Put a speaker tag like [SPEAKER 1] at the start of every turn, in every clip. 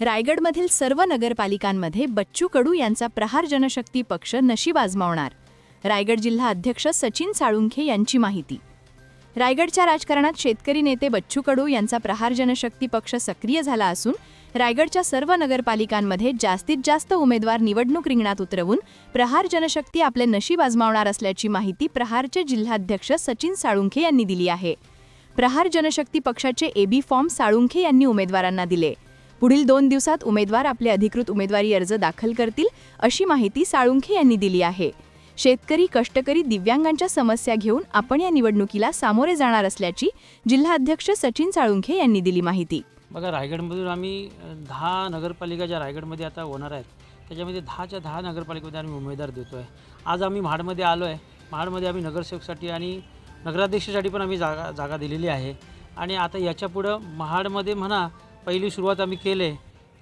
[SPEAKER 1] रायगडमधील सर्व नगरपालिकांमध्ये बच्चू कडू यांचा प्रहार जनशक्ती पक्ष नशीब आजमावणार. रायगड जिल्हा अध्यक्ष सचिन साळुंखे यांची माहिती. रायगडच्या राजकारणात शेतकरी नेते बच्चू कडू यांचा प्रहार जनशक्ती पक्ष सक्रिय झाला असून रायगडच्या सर्व नगरपालिकांमध्ये जास्तीत जास्त उमेदवार निवडणूक रिंगणात उतरवून प्रहार जनशक्ती आपले नशीब आजमावणार असल्याची माहिती प्रहारचे जिल्हाध्यक्ष सचिन साळुंखे यांनी दिली आहे. प्रहार जनशक्ती पक्षाचे एबी फॉर्म साळुंखे यांनी उमेदवारांना दिले. पुढील दोन दिवसात उमेदवार आपले अधिकृत उमेदवारी अर्ज दाखल करतील अशी माहिती साळुंखे यांनी दिली आहे. शेतकरी कष्टकरी दिव्यांगांच्या समस्या घेऊन आपण या निवडणुकीला सामोरे जाणार असल्याची जिल्हाध्यक्ष सचिन साळुंखे यांनी दिली माहिती.
[SPEAKER 2] बघा रायगडमधून आम्ही दहा नगरपालिका ज्या रायगडमध्ये आता होणार आहेत त्याच्यामध्ये दहाच्या दहा नगरपालिकेमध्ये आम्ही उमेदवार देतो आहे आज आम्ही महाडमध्ये आलो आहे महाडमध्ये आम्ही नगरसेवकसाठी आणि नगराध्यक्षासाठी पण आम्ही जागा जागा दिलेली आहे. आणि आता याच्यापुढं महाडमध्ये म्हणा पहिली सुरुवात आम्ही केले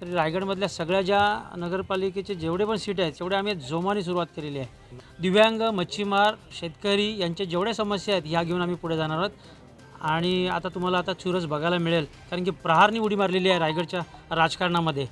[SPEAKER 2] तरी रायगडमधल्या सगळ्या ज्या नगरपालिकेचे जेवढे पण सीट आहेत तेवढे आम्ही जोमाने सुरुवात केलेली आहे. दिव्यांग मच्छीमार शेतकरी यांच्या जेवढ्या समस्या आहेत ह्या घेऊन आम्ही पुढे जाणार आहोत. आणि आता तुम्हाला आता चुरस बघायला मिळेल कारण की प्रहारनी उडी मारलेली आहे रायगडच्या राजकारणामध्ये.